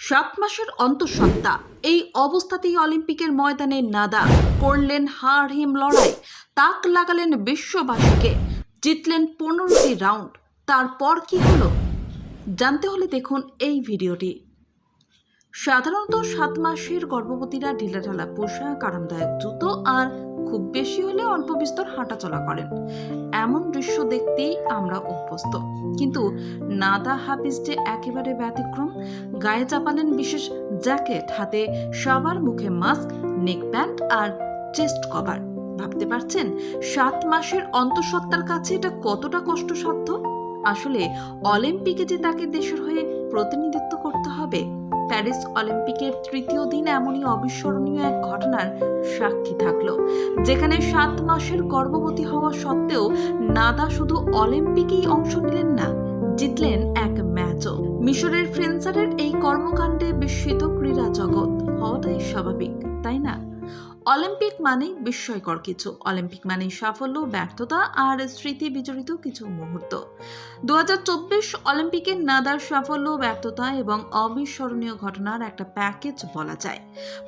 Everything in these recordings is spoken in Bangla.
সাত মাসের অন্তঃসত্ত্বা এই অবস্থাতেই অলিম্পিকের ময়দানে নাদা করলেন হাড় হিম লড়াই, তাক লাগালেন বিশ্ববাসীকে, জিতলেন পনেরোটি রাউন্ড। তারপর কি হলো? জানতে হলে দেখুন এই ভিডিওটি। সাধারণত সাত মাসের গর্ভবতীরা ঢিলাঢালা পোশাক, আরামদায়ক জুতো আর খুব বেশি হলে অল্প বিস্তর হাঁটাচলা করেন। এমন দৃশ্য দেখতেই আমরা অভ্যস্ত। কিন্তু নাদা হাফিজ যে একেবারে ব্যতিক্রম, গায়ে চাপালেন বিশেষ জ্যাকেট, হাতে সবার মুখে মাস্ক নেক প্যান্ট আর চেস্ট কভার। ভাবতে পারছেন সাত মাসের অন্তঃসত্ত্বার কাছে এটা কতটা কষ্টসাধ্য? আসলে অলিম্পিকে যে তাকে দেশের হয়ে প্রতিনিধিত্ব করতে হবে প্যারিস অলিম্পিকের তৃতীয় দিন এমনই অবিস্মরণীয় এক ঘটনার সাক্ষী থাকল, যেখানে সাত মাসের গর্ভবতী হওয়া সত্ত্বেও নাদা শুধু অলিম্পিকেই অংশ নিলেন না, জিতলেন এক ম্যাচও। মিশরের ফ্রেন্সারের এই কর্মকাণ্ডে বিস্মিত ক্রীড়া জগৎ হওয়াটাই স্বাভাবিক, তাই না? অলিম্পিক মানেই বিস্ময়কর কিছু। অলিম্পিক মানেই সাফল্য, ব্যর্থতা আর স্মৃতি বিজড়িত কিছু মুহূর্ত। দু হাজার চব্বিশ অলিম্পিকে নাদার সাফল্য, ব্যর্থতা এবং অবিস্মরণীয় ঘটনার একটা প্যাকেজ বলা যায়।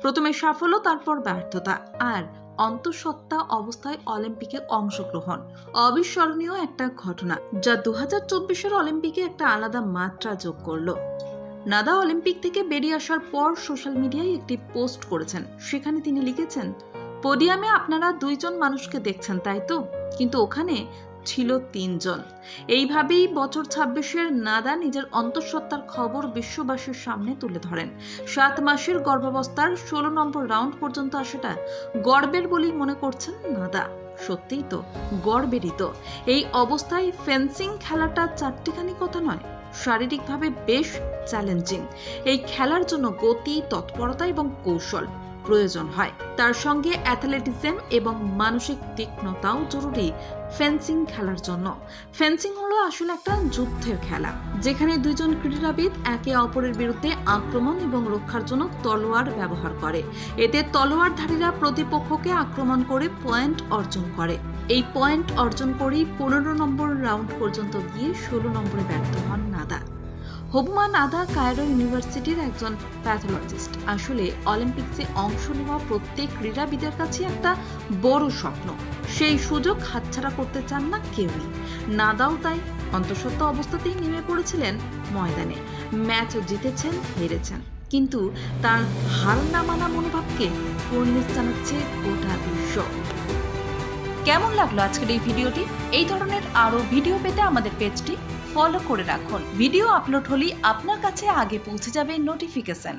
প্রথমে সাফল্য, তারপর ব্যর্থতা আর অন্তঃসত্ত্বা অবস্থায় অলিম্পিকে অংশগ্রহণ। অবিস্মরণীয় একটা ঘটনা যা দু হাজার চব্বিশের অলিম্পিকে একটা আলাদা মাত্রা যোগ করল। নাদা অলিম্পিক থেকে বেরিয়ে আসার পর সোশ্যাল মিডিয়ায় একটি পোস্ট করেছেন। সেখানে তিনি লিখেছেন, পোডিয়ামে আপনারা দুইজন মানুষকে দেখছেন, তাই তো? কিন্তু ওখানে ছিল তিনজন। এইভাবেই বছর ছাব্বিশের নাদা নিজের অন্তঃসত্ত্বার খবর বিশ্ববাসীর সামনে তুলে ধরেন। সাত মাসের গর্ভাবস্থার ষোলো নম্বর রাউন্ড পর্যন্ত আসাটা গর্বের বলেই মনে করছেন নাদা। সত্যিই তো, গর্বেরই তো। এই অবস্থায় ফেন্সিং খেলাটা চারটিখানি কথা নয় শারীরিকভাবে বেশ চ্যালেঞ্জিং এই খেলার জন্য গতি তৎপরতা এবং কৌশল প্রয়োজন হয়। তার সঙ্গে অ্যাথলেটিজম এবং মানসিক তীক্ষ্ণতাও জরুরি ফেন্সিং খেলার জন্য। ফেন্সিং হলো আসলে একটা যুদ্ধের খেলা, যেখানে দুইজন ক্রীড়াবিদ একে অপরের বিরুদ্ধে আক্রমণ এবং রক্ষার জন্য তলোয়ার ব্যবহার করে। এতে তলোয়ারধারীরা প্রতিপক্ষকে আক্রমণ করে পয়েন্ট অর্জন করে। এই পয়েন্ট অর্জন করেই পনেরো নম্বর রাউন্ড পর্যন্ত গিয়ে ষোলো নম্বরে ব্যর্থ হন নাদা হবুমা নাদা কায়রো ইউনিভার্সিটির একজন প্যাথোলজিস্ট। আসলে অলিম্পিক্সে অংশ নেওয়া প্রত্যেক ক্রীড়াবিদের কাছে একটা বড় স্বপ্ন। সেই সুযোগ হাতছাড়া করতে চান না কেউই। নাদাও তাই অন্তঃসত্ত্বা অবস্থাতেই নেমে পড়েছিলেন ময়দানে। ম্যাচ জিতেছেন, হেরেছেন। কিন্তু তার হার না মানা মনোভাবকে কর্নিশ জানাচ্ছে গোটা বিশ্ব কেমন লাগল আজকের এই ভিডিওটি? এই ধরনের আরও ভিডিও পেতে আমাদের পেজটি ফলো করে রাখুন। ভিডিও আপলোড হলেই আপনার কাছে আগে পৌঁছে যাবে নোটিফিকেশন